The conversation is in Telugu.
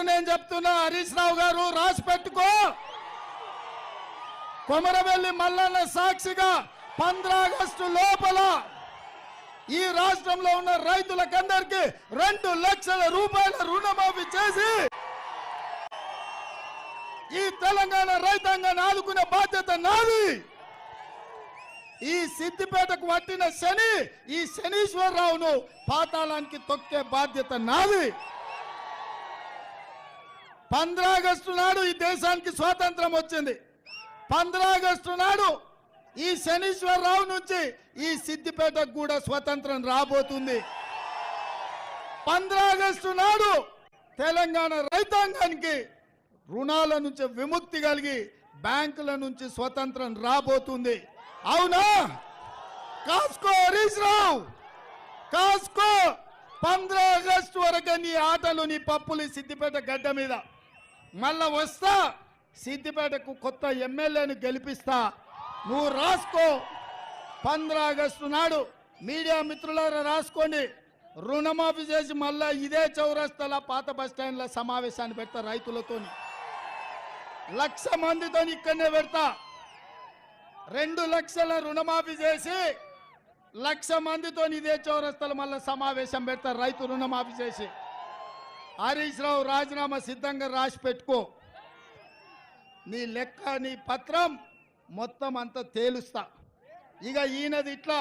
ఇప్పుడు నేను చెప్తున్నా. హరీష్ రావు గారు రాసి పెట్టుకో. కొమరవెల్లి మల్లన్న సాక్షిగా పంద్రాగస్టు లోపల ఈ రాష్ట్రంలో ఉన్న రైతులకందరికీ రెండు లక్షల రూపాయల రుణమాఫీ చేసి ఈ తెలంగాణ రైతాంగాన్ని ఆదుకునే బాధ్యత నాది. ఈ సిద్దిపేటకు పట్టిన శని ఈ శనీశ్వరరావును పాతాళానికి తొక్కే బాధ్యత నాది. పంద్రాగస్టు నాడు ఈ దేశానికి స్వాతంత్రం వచ్చింది. పంద్రాగస్టు నాడు ఈ శనీశ్వరరావు నుంచి ఈ సిద్దిపేటకు కూడా స్వతంత్రం రాబోతుంది. పంద్రాగస్టు నాడు తెలంగాణ రైతాంగానికి రుణాల నుంచి విముక్తి కలిగి బ్యాంకుల నుంచి స్వతంత్రం రాబోతుంది. అవునా? కాస్కో హరీష్ రావు! కాస్కో! పంద్రాగస్టు వరకు నీ ఆటలు నీ పప్పులు సిద్దిపేట గడ్డ మీద. మళ్ళా వస్తా. సిద్దిపేటకు కొత్త ఎమ్మెల్యేని గెలిపిస్తా. నువ్వు రాసుకో. పంద్ర ఆగస్టు నాడు మీడియా మిత్రులారా రాసుకోండి రుణమాఫీ చేసి మళ్ళా ఇదే చౌరస్తాల పాత బస్ సమావేశాన్ని పెడతా రైతులతోని. లక్ష మందితో ఇక్కడనే పెడతా. రెండు లక్షల రుణమాఫీ చేసి లక్ష మందితో ఇదే చౌరస్తాల మళ్ళా సమావేశం పెడతా రైతు రుణమాఫీ చేసి. హరీష్ రావు రాజీనామా సిద్ధంగా రాసి పెట్టుకో. నీ లెక్క నీ పత్రం మొత్తం అంతా తేలుస్తా. ఇక ఈయనది ఇట్లా.